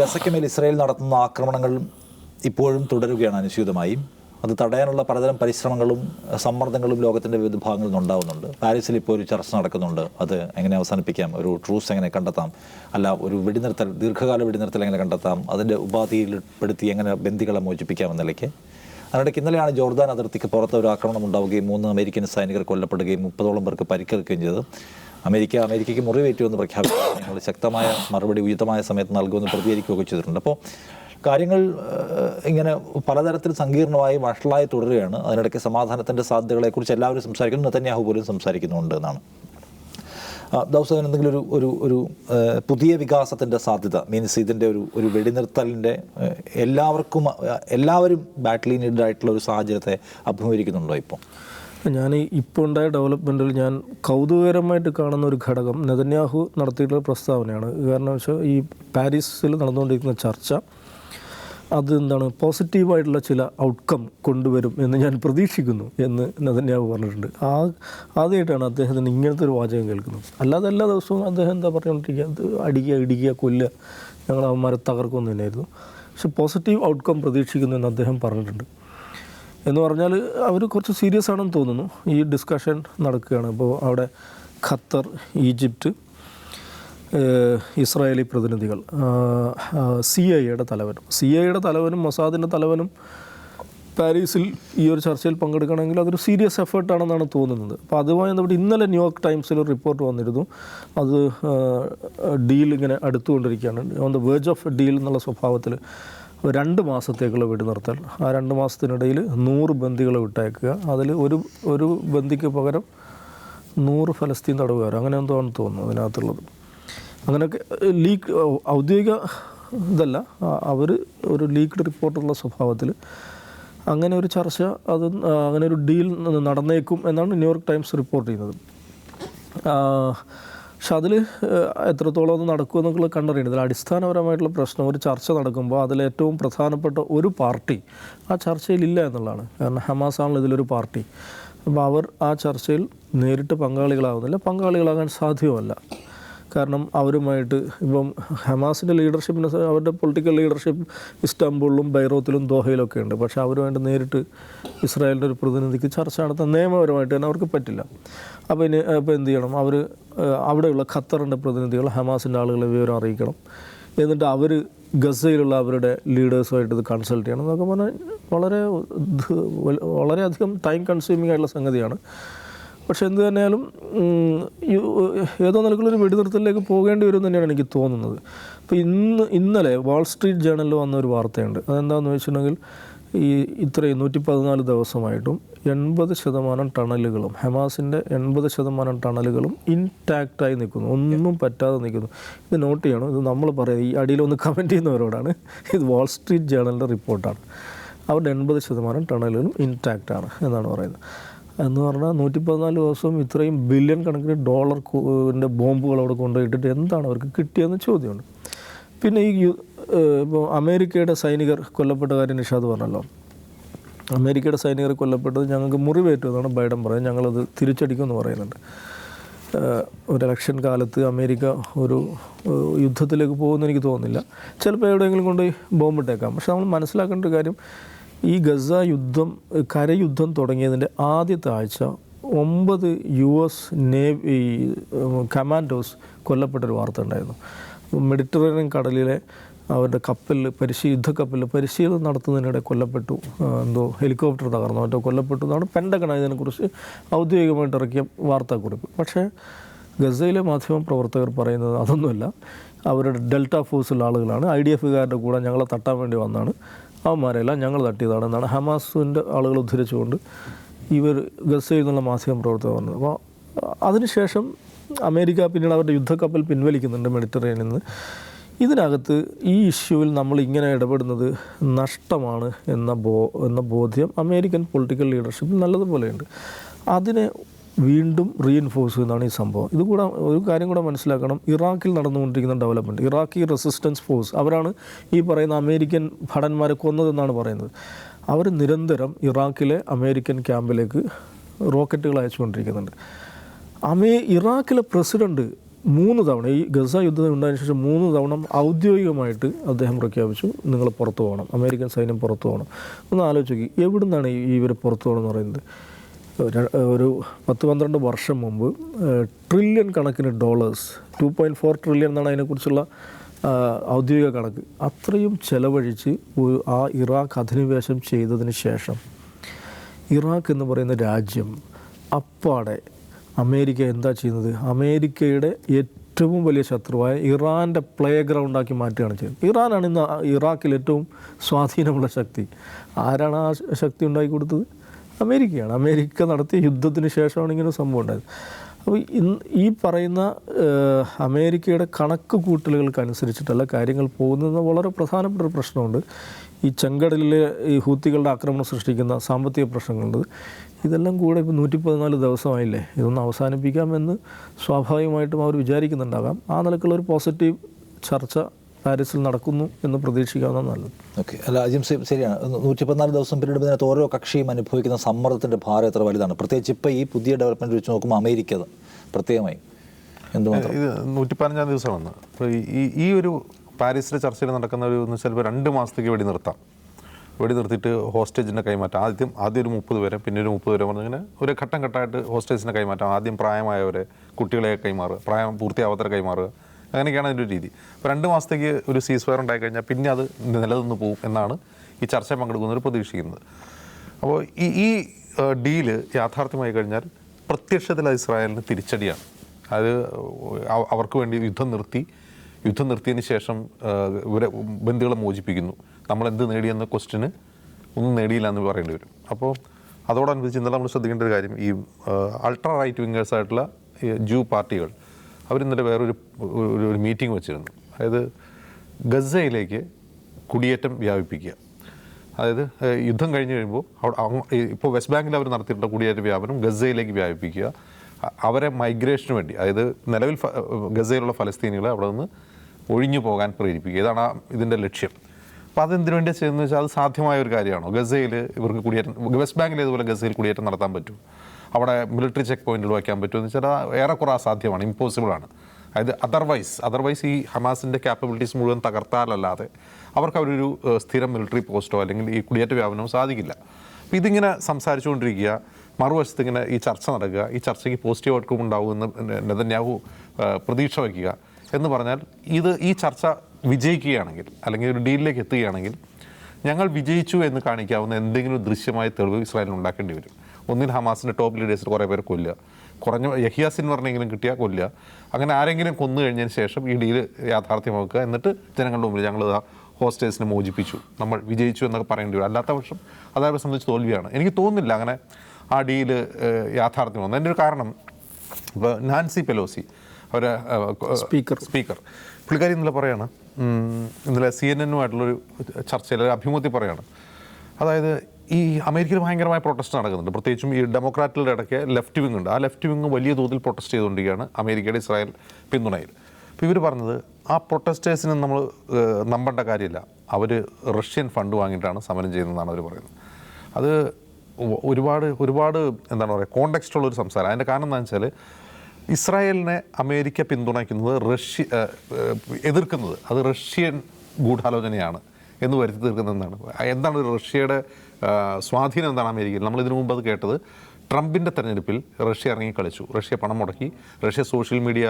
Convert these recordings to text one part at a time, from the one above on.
ഗസയ്ക്ക് മേൽ ഇസ്രായേൽ നടത്തുന്ന ആക്രമണങ്ങൾ ഇപ്പോഴും തുടരുകയാണ് അനുസ്യൂതമായി. അത് തടയാനുള്ള പലതരം പരിശ്രമങ്ങളും സമ്മർദ്ദങ്ങളും ലോകത്തിന്റെ വിവിധ ഭാഗങ്ങളിൽ നിന്ന് ഉണ്ടാവുന്നുണ്ട്. പാരീസിൽ ഇപ്പോൾ ഒരു ചർച്ച നടക്കുന്നുണ്ട്. അത് എങ്ങനെ അവസാനിപ്പിക്കാം? ഒരു ട്രൂസ് എങ്ങനെ കണ്ടെത്താം? അല്ല ഒരു വെടിനിർത്തൽ ദീർഘകാല വെടിനിർത്തൽ എങ്ങനെ കണ്ടെത്താം? അതിന്റെ ഉപാധിയിൽ പെടുത്തി എങ്ങനെ ബന്ദികളെ മോചിപ്പിക്കാം എന്ന നിലയ്ക്ക് അതിനിടയ്ക്ക് ഇന്നലെയാണ് ജോർദാൻ അതിർത്തിക്ക് പുറത്ത് ഒരു ആക്രമണം ഉണ്ടാവുകയും മൂന്ന് അമേരിക്കൻ സൈനികർ കൊല്ലപ്പെടുകയും മുപ്പതോളം പേർക്ക് പരിക്കേൽക്കുകയും ചെയ്തത് അമേരിക്ക അമേരിക്കയ്ക്ക് മുറിവേറ്റുമെന്ന് പ്രഖ്യാപിച്ചു. ശക്തമായ മറുപടി ഉചിതമായ സമയത്ത് നൽകുമെന്ന് പ്രതികരിക്കുകയൊക്കെ ചെയ്തിട്ടുണ്ട്. അപ്പോൾ കാര്യങ്ങൾ ഇങ്ങനെ പലതരത്തിൽ സങ്കീർണമായി വഷളായി തുടരുകയാണ്. അതിനിടയ്ക്ക് സമാധാനത്തിന്റെ സാധ്യതകളെക്കുറിച്ച് എല്ലാവരും സംസാരിക്കുന്നു. നെതന്യാഹു പോലും സംസാരിക്കുന്നുണ്ട് എന്നാണ്. ദൗസകൻ എന്തെങ്കിലും ഒരു ഒരു ഒരു പുതിയ വികാസത്തിന്റെ സാധ്യത മീൻസ് ഇതിന്റെ ഒരു ഒരു വെടിനിർത്തലിന്റെ എല്ലാവർക്കും എല്ലാവരും ബാറ്റിൽ നീഡഡ് ആയിട്ടുള്ള ഒരു സാഹചര്യത്തെ അഭിമുഖീകരിക്കുന്നുണ്ടോ ഇപ്പോൾ ഞാൻ ഇപ്പോൾ ഉണ്ടായ ഡെവലപ്മെന്റിൽ ഞാൻ കൗതുകകരമായിട്ട് കാണുന്ന ഒരു ഘടകം നെതന്യാഹു നടത്തിയിട്ടുള്ള പ്രസ്താവനയാണ്. കാരണം വെച്ചാൽ ഈ പാരീസിൽ നടന്നുകൊണ്ടിരിക്കുന്ന ചർച്ച അത് എന്താണ് പോസിറ്റീവായിട്ടുള്ള ചില ഔട്ട്കം കൊണ്ടുവരും എന്ന് ഞാൻ പ്രതീക്ഷിക്കുന്നു എന്ന് നദന്യാവ് പറഞ്ഞിട്ടുണ്ട്. ആ ആദ്യമായിട്ടാണ് അദ്ദേഹത്തിന് ഇങ്ങനത്തെ ഒരു വാചകം കേൾക്കുന്നത്. അല്ലാതെ എല്ലാ ദിവസവും അദ്ദേഹം എന്താ പറഞ്ഞുകൊണ്ടിരിക്കുക? അത് അടിക്കുക ഇടിക്കുക കൊല്ലുക. ഞങ്ങൾ അവന്മാരെ തകർക്കുമെന്ന് തന്നെയായിരുന്നു. പക്ഷെ പോസിറ്റീവ് ഔട്ട്കം പ്രതീക്ഷിക്കുന്നു എന്ന് അദ്ദേഹം പറഞ്ഞിട്ടുണ്ട്. എന്ന് പറഞ്ഞാൽ അവർ കുറച്ച് സീരിയസ് ആണെന്ന് തോന്നുന്നു. ഈ ഡിസ്കഷൻ നടക്കുകയാണ്. അപ്പോൾ അവിടെ ഖത്തർ ഈജിപ്റ്റ് ഇസ്രായേലി പ്രതിനിധികൾ സി ഐ എയുടെ തലവനും സി ഐയുടെ തലവനും മൊസാദിന്റെ തലവനും പാരീസിൽ ഈ ഒരു ചർച്ചയിൽ പങ്കെടുക്കണമെങ്കിൽ അതൊരു സീരിയസ് എഫേർട്ടാണെന്നാണ് തോന്നുന്നത്. അപ്പോൾ അതുമായി ബന്ധപ്പെട്ട് ഇന്നലെ ന്യൂയോർക്ക് ടൈംസിൽ ഒരു റിപ്പോർട്ട് വന്നിരുന്നു. അത് ഡീൽ ഇങ്ങനെ അടുത്തുകൊണ്ടിരിക്കുകയാണ്. On the verge of deal എന്നുള്ള സ്വഭാവത്തിൽ രണ്ട് മാസത്തേക്കുള്ള വെടിനിർത്തൽ ആ രണ്ട് മാസത്തിനിടയിൽ നൂറ് ബന്ദികളെ വിട്ടയക്കുക അതിൽ ഒരു ഒരു ബന്ദിക്ക് പകരം നൂറ് ഫലസ്തീൻ തടവുകാരോ അങ്ങനെ എന്തോ തോന്നുന്നു അതിനകത്തുള്ളത് അങ്ങനെയൊക്കെ ലീക്ക് ഔദ്യോഗിക ഇതല്ല. അവർ ഒരു ലീക്ക്ഡ് റിപ്പോർട്ടുള്ള സ്വഭാവത്തിൽ അങ്ങനെ ഒരു ചർച്ച അത് അങ്ങനെ ഒരു ഡീൽ നടന്നേക്കും എന്നാണ് ന്യൂയോർക്ക് ടൈംസ് റിപ്പോർട്ട് ചെയ്യുന്നത്. പക്ഷെ അതിൽ എത്രത്തോളം അത് കണ്ടറിയുന്നത്. ഇതിൽ അടിസ്ഥാനപരമായിട്ടുള്ള പ്രശ്നം ഒരു ചർച്ച നടക്കുമ്പോൾ അതിൽ ഏറ്റവും പ്രധാനപ്പെട്ട ഒരു പാർട്ടി ആ ചർച്ചയിലില്ല എന്നുള്ളതാണ്. കാരണം ഹമാസാണല്ലോ ഇതിലൊരു പാർട്ടി. അപ്പോൾ അവർ ആ ചർച്ചയിൽ നേരിട്ട് പങ്കാളികളാകുന്നില്ല പങ്കാളികളാകാൻ സാധ്യമല്ല. കാരണം അവരുമായിട്ട് ഇപ്പം ഹമാസിന്റെ ലീഡർഷിപ്പിന് അവരുടെ പൊളിറ്റിക്കൽ ലീഡർഷിപ്പ് ഇസ്താംബൂളിലും ബൈറോത്തിലും ദോഹയിലൊക്കെ ഉണ്ട്. പക്ഷേ അവരുമായിട്ട് നേരിട്ട് ഇസ്രായേലിന്റെ ഒരു പ്രതിനിധിക്ക് ചർച്ച നടത്താൻ നിയമപരമായിട്ട് തന്നെ അവർക്ക് പറ്റില്ല. അപ്പോൾ ഇനി അപ്പോൾ എന്ത് ചെയ്യണം? അവർ അവിടെയുള്ള ഖത്തറിന്റെ പ്രതിനിധികൾ ഹമാസിന്റെ ആളുകളെ വിവരം അറിയിക്കണം. എന്നിട്ട് അവർ ഗസയിലുള്ള അവരുടെ ലീഡേഴ്സുമായിട്ട് ഇത് കൺസൾട്ട് ചെയ്യണം എന്നൊക്കെ പറഞ്ഞാൽ വളരെ വളരെയധികം ടൈം കൺസ്യൂമിംഗ് ആയിട്ടുള്ള സംഗതിയാണ്. പക്ഷെ എന്ത് തന്നെയാലും ഏതോ നിലക്കുള്ളൊരു വെടിനിർത്തലിലേക്ക് പോകേണ്ടി വരും തന്നെയാണ് എനിക്ക് തോന്നുന്നത്. അപ്പോൾ ഇന്ന് ഇന്നലെ വാൾ സ്ട്രീറ്റ് ജേണലിൽ വന്ന ഒരു വാർത്തയുണ്ട്. അതെന്താണെന്ന് വെച്ചിട്ടുണ്ടെങ്കിൽ ഈ ഇത്രയും നൂറ്റി പതിനാല് ദിവസമായിട്ടും എൺപത് ശതമാനം ടണലുകളും ഹമാസിന്റെ എൺപത് ശതമാനം ടണലുകളും ഇൻടാക്റ്റായി നിൽക്കുന്നു. ഒന്നും പറ്റാതെ നിൽക്കുന്നു. ഇത് നോട്ട് ചെയ്യണം. ഇത് നമ്മൾ പറയുന്നത് ഈ അടിയിലൊന്ന് കമന്റ് ചെയ്യുന്നവരോടാണ്. ഇത് വാൾ സ്ട്രീറ്റ് ജേണലിന്റെ റിപ്പോർട്ടാണ്. അവരുടെ എൺപത് ശതമാനം ടണലുകളും ഇൻടാക്റ്റാണ് എന്നാണ് പറയുന്നത്. എന്ന് പറഞ്ഞാൽ നൂറ്റി പതിനാല് ദിവസം ഇത്രയും ബില്യൺ കണക്കിന് ഡോളർ ബോംബുകൾ അവിടെ കൊണ്ടുപോയിട്ടിട്ട് എന്താണ് അവർക്ക് കിട്ടിയതെന്ന് ചോദ്യമുണ്ട്. പിന്നെ ഈ ഇപ്പോൾ അമേരിക്കയുടെ സൈനികർ കൊല്ലപ്പെട്ട കാര്യം നിഷാദ് പറഞ്ഞല്ലോ. അമേരിക്കയുടെ സൈനികർ കൊല്ലപ്പെട്ടത് ഞങ്ങൾക്ക് മുറിവേറ്റു എന്നാണ് ബൈഡൻ പറയുന്നത്. ഞങ്ങളത് തിരിച്ചടിക്കുമെന്ന് പറയുന്നുണ്ട്. ഒരു ഇലക്ഷൻ കാലത്ത് അമേരിക്ക ഒരു യുദ്ധത്തിലേക്ക് പോകുമെന്ന് എനിക്ക് തോന്നുന്നില്ല. ചിലപ്പോൾ എവിടെയെങ്കിലും കൊണ്ട് ബോംബിട്ടേക്കാം പക്ഷെ നമ്മൾ മനസ്സിലാക്കേണ്ട ഒരു കാര്യം ഈ ഗസ യുദ്ധം കരയുദ്ധം തുടങ്ങിയതിന്റെ ആദ്യത്തെ ആഴ്ച ഒമ്പത് യു എസ് നേവി കമാൻഡോസ് കൊല്ലപ്പെട്ടൊരു വാർത്ത ഉണ്ടായിരുന്നു മെഡിറ്ററേനിയൻ കടലിലെ അവരുടെ കപ്പലിൽ പരിശീ യുദ്ധക്കപ്പലിൽ പരിശീലനം നടത്തുന്നതിനിടെ കൊല്ലപ്പെട്ടു. എന്തോ ഹെലികോപ്റ്റർ തകർന്നു. മറ്റോ കൊല്ലപ്പെട്ടു എന്നാണ് പെൻഡഗൺ ഇതിനെക്കുറിച്ച് ഔദ്യോഗികമായിട്ട് ഇറക്കിയ വാർത്താക്കുറിപ്പ്. പക്ഷേ ഗസയിലെ മാധ്യമ പ്രവർത്തകർ പറയുന്നത് അതൊന്നുമല്ല. അവരുടെ ഡെൽറ്റ ഫോഴ്സുള്ള ആളുകളാണ്. ഐ ഡി എഫുകാരുടെ കൂടെ ഞങ്ങളെ തട്ടാൻ വേണ്ടി വന്നാണ്. അവന്മാരെല്ലാം ഞങ്ങൾ തട്ടിയതാണെന്നാണ് ഹമാസിന്റെ ആളുകൾ ഉദ്ധരിച്ചുകൊണ്ട് ഇവർ ഗസയിൽ നിന്നുള്ള മാസികം പ്രവർത്തകർ പറഞ്ഞത് അപ്പോൾ അതിനുശേഷം അമേരിക്ക പിന്നീട് അവരുടെ യുദ്ധക്കപ്പൽ പിൻവലിക്കുന്നുണ്ട് മെഡിറ്ററേനിൽ നിന്ന്. ഇതിനകത്ത് ഈ ഇഷ്യൂവിൽ നമ്മൾ ഇങ്ങനെ ഇടപെടുന്നത് നഷ്ടമാണ് എന്ന ബോ എന്ന ബോധ്യം അമേരിക്കൻ പൊളിറ്റിക്കൽ ലീഡർഷിപ്പിൽ നല്ലതുപോലെയുണ്ട്. അതിനെ വീണ്ടും റീഇൻഫോഴ്സ് ചെയ്യുന്നതാണ് ഈ സംഭവം. ഇതുകൂടെ ഒരു കാര്യം കൂടെ മനസ്സിലാക്കണം. ഇറാഖിൽ നടന്നുകൊണ്ടിരിക്കുന്ന ഡെവലപ്മെന്റ് ഇറാഖി റെസിസ്റ്റൻസ് ഫോഴ്സ് അവരാണ് ഈ പറയുന്ന അമേരിക്കൻ ഭടന്മാരെ കൊന്നതെന്നാണ് പറയുന്നത്. അവർ നിരന്തരം ഇറാഖിലെ അമേരിക്കൻ ക്യാമ്പിലേക്ക് റോക്കറ്റുകൾ അയച്ചുകൊണ്ടിരിക്കുന്നുണ്ട്. അമേ ഇറാഖിലെ പ്രസിഡന്റ് മൂന്ന് തവണ ഈ ഗസ യുദ്ധം ഉണ്ടായതിനു ശേഷം മൂന്ന് തവണ ഔദ്യോഗികമായിട്ട് അദ്ദേഹം പ്രഖ്യാപിച്ചു നിങ്ങൾ പുറത്തു പോകണം. അമേരിക്കൻ സൈന്യം പുറത്തു പോകണം. ഒന്ന് ആലോചിച്ച് നോക്കി എവിടുന്നാണ് ഈ ഇവർ പുറത്തു പോകണം എന്ന് പറയുന്നത്? ഒരു- പത്ത് പന്ത്രണ്ട് വർഷം മുമ്പ് ട്രില്യൺ കണക്കിന് dollars two point four trillion എന്നാണ് അതിനെക്കുറിച്ചുള്ള ഔദ്യോഗിക കണക്ക്. അത്രയും ചെലവഴിച്ച് ആ ഇറാഖ് അധിനിവേശം ചെയ്തതിന് ശേഷം ഇറാഖ് എന്ന് പറയുന്ന രാജ്യം അപ്പാടെ അമേരിക്ക എന്താ ചെയ്യുന്നത്? അമേരിക്കയുടെ ഏറ്റവും വലിയ ശത്രുവായ ഇറാന്റെ പ്ലേ ഗ്രൗണ്ടാക്കി മാറ്റുകയാണ് ചെയ്യുന്നത്. ഇറാനാണ് ഇന്ന് ഇറാഖിൽ ഏറ്റവും സ്വാധീനമുള്ള ശക്തി. ആരാണ് ആ ശക്തി ഉണ്ടാക്കി കൊടുത്തത്? അമേരിക്കയാണ്. അമേരിക്ക നടത്തിയ യുദ്ധത്തിന് ശേഷമാണ് ഇങ്ങനെ സംഭവം ഉണ്ടായത്. അപ്പോൾ ഇന്ന് ഈ പറയുന്ന അമേരിക്കയുടെ കണക്ക് കൂട്ടലുകൾക്കനുസരിച്ചിട്ടല്ല കാര്യങ്ങൾ പോകുന്നത് വളരെ പ്രധാനപ്പെട്ട ഒരു പ്രശ്നമുണ്ട്. ഈ ചെങ്കടലിലെ ഈ ഹൂത്തികളുടെ ആക്രമണം സൃഷ്ടിക്കുന്ന സാമ്പത്തിക പ്രശ്നങ്ങളുണ്ട്. ഇതെല്ലാം കൂടെ ഇപ്പോൾ നൂറ്റി പതിനാല് ദിവസമായില്ലേ? ഇതൊന്ന് അവസാനിപ്പിക്കാമെന്ന് സ്വാഭാവികമായിട്ടും അവർ വിചാരിക്കുന്നുണ്ടാകാം. ആ നിലക്കുള്ള ഒരു പോസിറ്റീവ് ചർച്ച പാരീസിൽ നടക്കുന്നു എന്ന് പ്രതീക്ഷിക്കാവുന്ന നല്ലത് ഓക്കെ. അല്ല അജിം സേബ് ശരിയാണ്. നൂറ്റി പതിനാല് ദിവസം പിന്നീട് ഇതിനകത്ത് ഓരോ കക്ഷിയും അനുഭവിക്കുന്ന സമ്മർദ്ദത്തിന്റെ ഭാരം എത്ര വലുതാണ്? പ്രത്യേകിച്ച് ഇപ്പോൾ ഈ പുതിയ ഡെവലപ്മെന്റ് വെച്ച് നോക്കുമ്പോൾ അമേരിക്ക അത് പ്രത്യേകമായി. എന്തുമാത്രം? ഇത് നൂറ്റി പതിനഞ്ചാം ദിവസമാണ്. അപ്പോൾ ഈ ഈ ഒരു പാരീസിലെ ചർച്ചയിൽ നടക്കുന്ന ഒരു എന്ന് വെച്ചാൽ രണ്ട് മാസത്തേക്ക് വെടി നിർത്താം. വെടി നിർത്തിയിട്ട് ഹോസ്റ്റേജിന്റെ കൈമാറ്റം. ആദ്യം ആദ്യം ഒരു മുപ്പത് പേരെ പിന്നെ ഒരു മുപ്പത് പേരെ പറഞ്ഞിങ്ങനെ ഒരു ഘട്ടം ഘട്ടമായിട്ട് ഹോസ്റ്റേജിന്റെ കൈമാറ്റം. ആദ്യം പ്രായമായവരെ കുട്ടികളെ കൈമാറുക പ്രായം പൂർത്തിയാവാത്തവരെ കൈമാറുക. അങ്ങനെയൊക്കെയാണ് അതിന്റെ ഒരു രീതി. അപ്പോൾ രണ്ട് മാസത്തേക്ക് ഒരു സീസ് ഫയർ ഉണ്ടായി കഴിഞ്ഞാൽ പിന്നെ അത് നിലനിന്ന് പോകും എന്നാണ് ഈ ചർച്ച പങ്കെടുക്കുന്നവർ പ്രതീക്ഷിക്കുന്നത്. അപ്പോൾ ഈ ഈ ഡീൽ യാഥാർത്ഥ്യമായി കഴിഞ്ഞാൽ പ്രത്യക്ഷത്തിൽ അത് ഇസ്രായേലിന് തിരിച്ചടിയാണ്. അത് അവർക്ക് വേണ്ടി യുദ്ധം നിർത്തി യുദ്ധം നിർത്തിയതിന് ശേഷം ഇവരെ ബന്ധുക്കളെ മോചിപ്പിക്കുന്നു. നമ്മൾ എന്ത് നേടിയെന്ന ക്വസ്റ്റിന് ഒന്നും നേടിയില്ല എന്ന് പറയേണ്ടി വരും. അപ്പോൾ അതോടനുബന്ധിച്ച് ഇന്നലെ നമ്മൾ ശ്രദ്ധിക്കേണ്ട ഒരു കാര്യം ഈ അൾട്രാ റൈറ്റ് വിങ്ങേഴ്സ് ആയിട്ടുള്ള ജൂ പാർട്ടികൾ അവരിന്നലെ വേറൊരു ഒരു- മീറ്റിംഗ് വെച്ചിരുന്നു. അതായത് ഗസയിലേക്ക് കുടിയേറ്റം വ്യാപിപ്പിക്കുക. അതായത് യുദ്ധം കഴിഞ്ഞ് കഴിയുമ്പോൾ അവിടെ ഇപ്പോൾ വെസ്റ്റ് ബാങ്കിൽ അവർ നടത്തിയിട്ടുള്ള കുടിയേറ്റ വ്യാപനം ഗസയിലേക്ക് വ്യാപിപ്പിക്കുക. അവരെ മൈഗ്രേഷന് വേണ്ടി അതായത് നിലവിൽ ഗസയിലുള്ള ഫലസ്തീനികളെ അവിടെ നിന്ന് ഒഴിഞ്ഞു പോകാൻ പ്രേരിപ്പിക്കുക. ഇതാണ് ഇതിന്റെ ലക്ഷ്യം. അപ്പോൾ അതെന്തിനു വേണ്ടി ചെയ്യുന്നത് വെച്ചാൽ അത് സാധ്യമായ ഒരു കാര്യമാണോ? ഗസയിൽ ഇവർക്ക് കുടിയേറ്റം വെസ്റ്റ് ബാങ്കിൽ ഇതുപോലെ ഗസയിൽ കുടിയേറ്റം നടത്താൻ പറ്റും? അവിടെ മിലിറ്ററി ചെക്ക് പോയിന്റിൽ വയ്ക്കാൻ പറ്റുമെന്ന് വെച്ചാൽ ഏറെക്കുറെ അസാധ്യമാണ് ഇമ്പോസിബിൾ ആണ്. അതായത് അതർവൈസ് അതർവൈസ് ഈ ഹമാസിന്റെ ക്യാപ്പബിലിറ്റീസ് മുഴുവൻ തകർത്താലല്ലാതെ അവർക്ക് അവരൊരു സ്ഥിരം മിലിറ്ററി പോസ്റ്റോ അല്ലെങ്കിൽ ഈ കുടിയേറ്റ വ്യാപനമോ സാധിക്കില്ല. അപ്പോൾ ഇതിങ്ങനെ സംസാരിച്ചുകൊണ്ടിരിക്കുക മറുവശത്ത് ഇങ്ങനെ ഈ ചർച്ച നടക്കുക ഈ ചർച്ചയ്ക്ക് പോസിറ്റീവ് ഔട്ട്കം ഉണ്ടാവുമെന്ന് നെതന്യാഹു പ്രതീക്ഷ വയ്ക്കുക എന്ന് പറഞ്ഞാൽ ഇത് ഈ ചർച്ച വിജയിക്കുകയാണെങ്കിൽ അല്ലെങ്കിൽ ഒരു ഡീലിലേക്ക് എത്തുകയാണെങ്കിൽ ഞങ്ങൾ വിജയിച്ചു എന്ന് കാണിക്കാവുന്ന എന്തെങ്കിലും ദൃശ്യമായ തെളിവ് ഇസ്രായേലിന് ഉണ്ടാക്കേണ്ടി വരും. ഒന്നിൽ ഹമാസിന്റെ ടോപ്പ് ലീഡേഴ്സിൽ കുറേ പേർ കൊല്ലുക. കുറഞ്ഞ യഹിയാസിൻ പറഞ്ഞെങ്കിലും കിട്ടിയാൽ കൊല്ലുക. അങ്ങനെ ആരെങ്കിലും കൊന്നു കഴിഞ്ഞതിന് ശേഷം ഈ ഡീൽ യാഥാർത്ഥ്യമാക്കുക എന്നിട്ട് ജനങ്ങളുടെ മുമ്പിൽ ഞങ്ങൾ ഹോസ്റ്റേഴ്സിനെ മോചിപ്പിച്ചു. നമ്മൾ വിജയിച്ചു എന്നൊക്കെ പറയേണ്ടി വരും. അല്ലാത്ത പക്ഷം അതായത് സംബന്ധിച്ച് തോൽവിയാണ്. എനിക്ക് തോന്നുന്നില്ല അങ്ങനെ ആ ഡീൽ യാഥാർത്ഥ്യമാകുന്നു അതിന്റെ ഒരു കാരണം ഇപ്പോൾ നാൻസി പെലോസി അവർ സ്പീക്കർ. സ്പീക്കർ. പുള്ളിക്കാരി ഇന്നലെ പറയാണ് ഇന്നലെ സി എൻ എന്നുമായിട്ടുള്ളൊരു ചർച്ചയിൽ ഒരു അഭിമുഖത്തിൽ പറയാണ്. അതായത് ഈ അമേരിക്കയിൽ ഭയങ്കരമായ പ്രൊട്ടസ്റ്റ് നടക്കുന്നുണ്ട്. പ്രത്യേകിച്ചും ഈ ഡെമോക്രാറ്റുകളുടെ ഇടയ്ക്ക് ലെഫ്റ്റ് വിങ് ഉണ്ട്. ആ ലെഫ്റ്റ് വിങ് വലിയ തോതിൽ പ്രൊട്ടസ്റ്റ് ചെയ്തുകൊണ്ടിരിക്കുകയാണ് അമേരിക്കയുടെ ഇസ്രായേൽ പിന്തുണയിൽ. അപ്പോൾ ഇവർ പറഞ്ഞത് ആ പ്രൊട്ടസ്റ്റേഴ്സിന് നമ്മൾ നമ്പേണ്ട കാര്യമില്ല. അവർ റഷ്യൻ ഫണ്ട് വാങ്ങിയിട്ടാണ് സമരം ചെയ്യുന്നതെന്നാണ് അവർ പറയുന്നത്. അത് ഒരുപാട് ഒരുപാട് എന്താണ് പറയുക കോണ്ടെക്സ്റ്റ് ഉള്ളൊരു സംസാരം. അതിന്റെ കാരണം എന്താണെന്ന് വെച്ചാൽ ഇസ്രായേലിനെ അമേരിക്ക പിന്തുണയ്ക്കുന്നത് റഷ്യ എതിർക്കുന്നത്. അത് റഷ്യൻ ഗൂഢാലോചനയാണ് എന്ന് വരുത്തി തീർക്കുന്നതെന്നാണ്. എന്താണ് റഷ്യയുടെ സ്വാധീനം എന്താണ് അമേരിക്കയിൽ? നമ്മൾ ഇതിനു മുമ്പ് അത് കേട്ടത് ട്രംപിന്റെ തെരഞ്ഞെടുപ്പിൽ റഷ്യ ഇറങ്ങി കളിച്ചു റഷ്യ പണം മുടക്കി. റഷ്യ സോഷ്യൽ മീഡിയ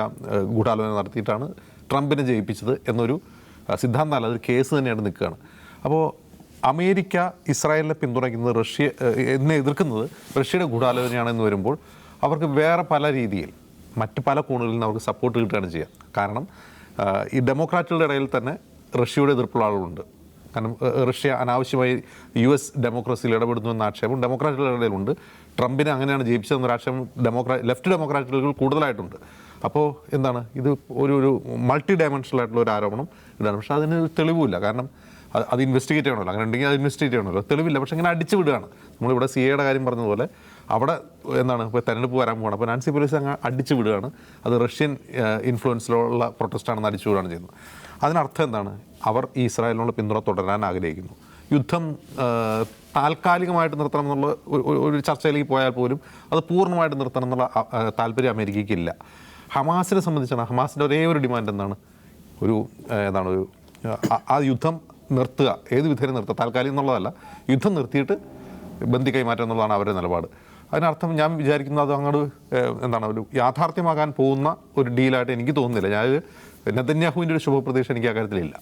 ഗൂഢാലോചന നടത്തിയിട്ടാണ് ട്രംപിനെ ജയിപ്പിച്ചത് എന്നൊരു സിദ്ധാന്തം സിദ്ധാന്തമല്ല അതൊരു കേസ് തന്നെയാണ് നിൽക്കുകയാണ്. അപ്പോൾ അമേരിക്ക ഇസ്രായേലിനെ പിന്തുണയ്ക്കുന്നത് റഷ്യ എന്നെ എതിർക്കുന്നത് റഷ്യയുടെ ഗൂഢാലോചനയാണെന്ന് വരുമ്പോൾ അവർക്ക് വേറെ പല രീതിയിൽ മറ്റ് പല കോണുകളിൽ നിന്ന് അവർക്ക് സപ്പോർട്ട് കിട്ടുകയാണ് ചെയ്യുക. കാരണം ഈ ഡെമോക്രാറ്റുകളുടെ ഇടയിൽ തന്നെ റഷ്യയുടെ എതിർപ്പുള്ള ആളുകളുണ്ട്. കാരണം റഷ്യ അനാവശ്യമായി യു എസ് ഡെമോക്രസിയിൽ ഇടപെടുന്നു എന്ന ആക്ഷേപം ഡെമോക്രാറ്റുകളുടെ ഇടയിലുണ്ട് ട്രംപിനെ അങ്ങനെയാണ് ജയിപ്പിച്ചതെന്നൊരു ആക്ഷേപം ഡെമോക്രാ ലെഫ്റ്റ് ഡെമോക്രാറ്റുകൾ കൂടുതലായിട്ടുണ്ട്. അപ്പോൾ എന്താണ് ഇത് ഒരു ഒരു മൾട്ടി ഡയമെൻഷണൽ ആയിട്ടുള്ള ഒരു ആരോപണം ഇതാണ്. പക്ഷേ അതിന് തെളിവില്ല കാരണം അത് ഇൻവെസ്റ്റിഗേറ്റ് ചെയ്യണമല്ലോ. അങ്ങനെ ഉണ്ടെങ്കിൽ അത് ഇൻവെസ്റ്റിഗേറ്റ് ചെയ്യണമല്ലോ. തെളിവില്ല. പക്ഷേ ഇങ്ങനെ അടിച്ചു വിടുകയാണ്. നമ്മളിവിടെ സി എയുടെ കാര്യം പറഞ്ഞതുപോലെ അവിടെ എന്താണ് ഇപ്പോൾ തെരഞ്ഞെടുപ്പ് വരാൻ പോകണം അപ്പോൾ നാൻസി പോലീസ് അങ്ങ് അടിച്ചു വിടുകയാണ്. അത് റഷ്യൻ ഇൻഫ്ലുവൻസിലുള്ള പ്രൊട്ടസ്റ്റാണെന്ന് അടിച്ചു വിടുകയാണ് ചെയ്യുന്നത്. അതിനർത്ഥം എന്താണ്? അവർ ഈ ഇസ്രായേലിനുള്ള പിന്തുണ തുടരാൻ ആഗ്രഹിക്കുന്നു. യുദ്ധം താൽക്കാലികമായിട്ട് നിർത്തണം എന്നുള്ള ഒരു- ചർച്ചയിലേക്ക് പോയാൽ പോലും അത് പൂർണമായിട്ട് നിർത്തണം എന്നുള്ള താല്പര്യം അമേരിക്കയ്ക്കില്ല ഹമാസിനെ സംബന്ധിച്ചാണ് ഹമാസിന്റെ ഒരേ ഒരു ഡിമാൻഡ് എന്താണ്? ഒരു എന്താണ് ഒരു ആ യുദ്ധം നിർത്തുക. ഏത് വിധേന നിർത്തുക? താൽക്കാലികം എന്നുള്ളതല്ല. യുദ്ധം നിർത്തിയിട്ട് ബന്ധി കൈമാറ്റം എന്നുള്ളതാണ് അവരുടെ നിലപാട്. അതിനർത്ഥം ഞാൻ വിചാരിക്കുന്നത് അത് അങ്ങോട്ട് എന്താണ് ഒരു യാഥാർത്ഥ്യമാകാൻ പോകുന്ന ഒരു ഡീലായിട്ട് എനിക്ക് തോന്നുന്നില്ല. ഞാൻ നെതന്യാഹുവിന്റെ ഒരു ശുഭപ്രതീക്ഷ എനിക്ക് ആ കാര്യത്തിലില്ല.